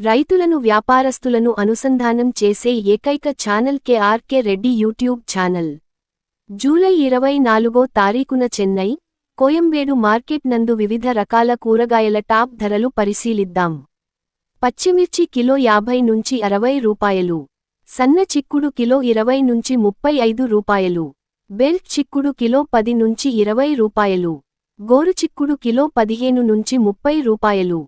రైతులను వ్యాపారస్తులను అనుసంధానం చేసే ఏకైక channel KRK Reddy YouTube channel. July ఇరవై నాలుగో తారీఖున చెన్నై కోయంబేడు మార్కెట్ నందు వివిధ రకాల కూరగాయల టాప్ ధరలు పరిశీలిద్దాం. పచ్చిమిర్చి కిలో యాభై నుంచి అరవై రూపాయలు. సన్న చిక్కుడు కిలో ఇరవై నుంచి ముప్పై ఐదు రూపాయలు. బెల్ట్ చిక్కుడు కిలో పది నుంచి ఇరవై రూపాయలు. గోరు చిక్కుడు కిలో పదిహేను నుంచి ముప్పై రూపాయలు.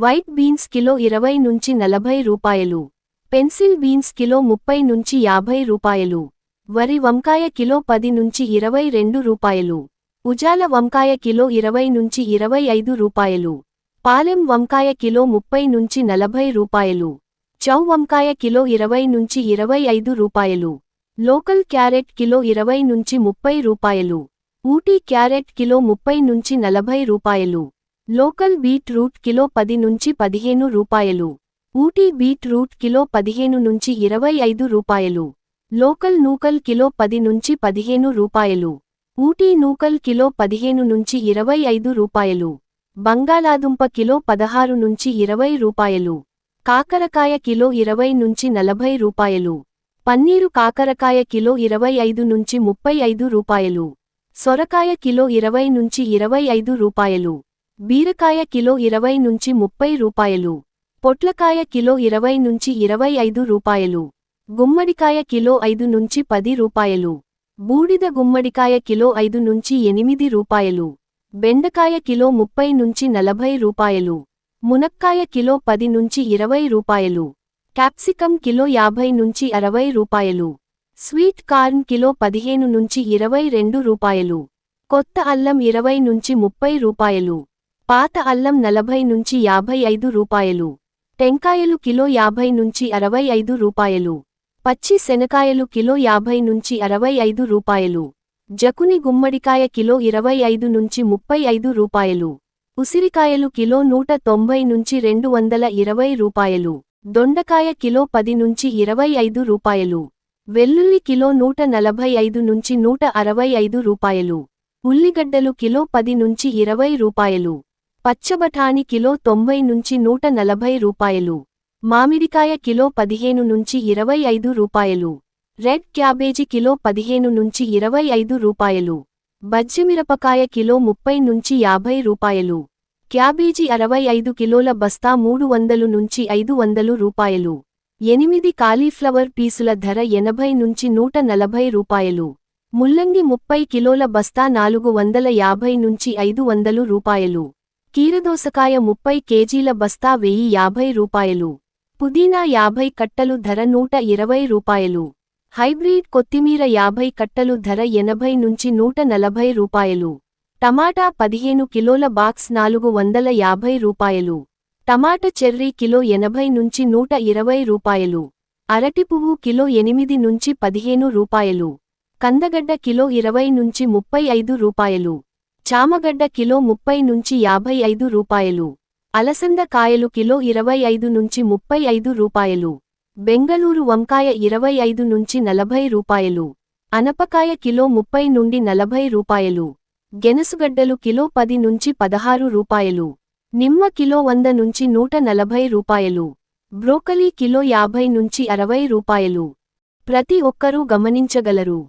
వైట్ బీన్స్ కిలో ఇరవై నుంచి నలభై రూపాయలు. పెన్సిల్ బీన్స్ కిలో ముప్పై నుంచి యాభై రూపాయలు. వరి వంకాయ కిలో పది నుంచి ఇరవై రెండు రూపాయలు. ఉజాల వంకాయ కిలో ఇరవై నుంచి ఇరవై ఐదు రూపాయలు. పాలెం వంకాయ కిలో ముప్పై నుంచి నలభై రూపాయలు. చౌ వంకాయ కిలో ఇరవై నుంచి ఇరవై ఐదు రూపాయలు. లోకల్ క్యారెట్ కిలో ఇరవై నుంచి ముప్పై రూపాయలు. ఊటీ క్యారెట్ కిలో ముప్పై నుంచి నలభై రూపాయలు. లోకల్ బీట్ రూట్ కిలో పది నుంచి పదిహేను రూపాయలు. ఊటీ బీట్ రూట్ కిలో పదిహేను నుంచి ఇరవై ఐదు రూపాయలు. లోకల్ నూకల్ కిలో పది నుంచి పదిహేను రూపాయలు. ఊటీ నూకల్ కిలో పదిహేను నుంచి ఇరవై ఐదు రూపాయలు. బంగాళాదుంప కిలో పదహారు నుంచి ఇరవై రూపాయలు. కాకరకాయ కిలో ఇరవై నుంచి నలభై రూపాయలు. పన్నీరు కాకరకాయ కిలో ఇరవై ఐదు నుంచి ముప్పై ఐదు రూపాయలు. సొరకాయ కిలో ఇరవై నుంచి ఇరవై ఐదు రూపాయలు. బీరకాయ కిలో ఇరవై నుంచి ముప్పై రూపాయలు. పొట్లకాయ కిలో ఇరవై నుంచి ఇరవై ఐదు రూపాయలు. గుమ్మడికాయ కిలో ఐదు నుంచి పది రూపాయలు. బూడిద గుమ్మడికాయ కిలో ఐదు నుంచి ఎనిమిది రూపాయలు. బెండకాయ కిలో ముప్పై నుంచి నలభై రూపాయలు. మునక్కాయ కిలో పది నుంచి ఇరవై రూపాయలు. క్యాప్సికం కిలో యాభై నుంచి అరవై రూపాయలు. స్వీట్ కార్న్ కిలో పదిహేను నుంచి ఇరవై రెండు రూపాయలు. కొత్త అల్లం ఇరవై నుంచి ముప్పై రూపాయలు. పాత అల్లం నలభై నుంచి యాభై ఐదు రూపాయలు టెంకాయలు కిలో యాభై నుంచి అరవై ఐదు రూపాయలు పచ్చి శనకాయలు కిలో యాభై నుంచి అరవై ఐదు రూపాయలు జకుని గుమ్మడికాయ కిలో ఇరవై ఐదు నుంచి ముప్పై ఐదు రూపాయలు ఉసిరికాయలు కిలో నూట తొంభై నుంచి రెండు వందల ఇరవై రూపాయలు దొండకాయ కిలో పది నుంచి ఇరవై ఐదు రూపాయలు వెల్లుల్లి కిలో నూట నలభై ఐదు నుంచి నూట అరవై ఐదు రూపాయలు ఉల్లిగడ్డలు కిలో పది నుంచి ఇరవై రూపాయలు. పచ్చబఠాని కిలో తొంభై నుంచి నూట నలభై రూపాయలు. మామిడికాయ కిలో పదిహేను నుంచి ఇరవై ఐదు రూపాయలు. రెడ్ క్యాబేజీ కిలో పదిహేను నుంచి ఇరవై ఐదు రూపాయలు. బజ్జిమిరపకాయ కిలో ముప్పై నుంచి యాభై రూపాయలు. క్యాబేజీ అరవై ఐదు కిలోల బస్తా మూడు వందలు నుంచి ఐదు వందలు రూపాయలు. ఎనిమిది కాలీఫ్లవర్ పీసుల ధర ఎనభై నుంచి నూట నలభై రూపాయలు. ముల్లంగి ముప్పై కిలోల బస్తా నాలుగు వందల యాభై నుంచి ఐదు వందలు రూపాయలు. కీరదోసకాయ ముప్పై కేజీల బస్తా వెయ్యి యాభై రూపాయలు. పుదీనా యాభై కట్టలు ధర నూట ఇరవై రూపాయలు. హైబ్రిడ్ కొత్తిమీర యాభై కట్టలు ధర ఎనభై నుంచి నూట నలభై రూపాయలు. టమాటా పదిహేను కిలోల బాక్స్ నాలుగు వందల యాభై రూపాయలు. టమాట చెర్రీ కిలో ఎనభై నుంచి నూట ఇరవై రూపాయలు. అరటి పువ్వు కిలో ఎనిమిది నుంచి పదిహేను రూపాయలు. కందగడ్డ కిలో ఇరవై నుంచి ముప్పై ఐదు రూపాయలు. చామగడ్డ కిలో ముప్పై నుంచి యాభై ఐదు రూపాయలు. అలసంద కాయలు కిలో ఇరవై ఐదు నుంచి ముప్పై ఐదు రూపాయలు. బెంగళూరు వంకాయ ఇరవై ఐదు నుంచి నలభై రూపాయలు. అనపకాయ కిలో ముప్పై నుండి నలభై రూపాయలు. గెనసుగడ్డలు కిలో పది నుంచి పదహారు రూపాయలు. నిమ్మ కిలో వంద నుంచి నూట నలభై రూపాయలు. బ్రోకలీ కిలో యాభై నుంచి అరవై రూపాయలు. ప్రతి ఒక్కరూ గమనించగలరు.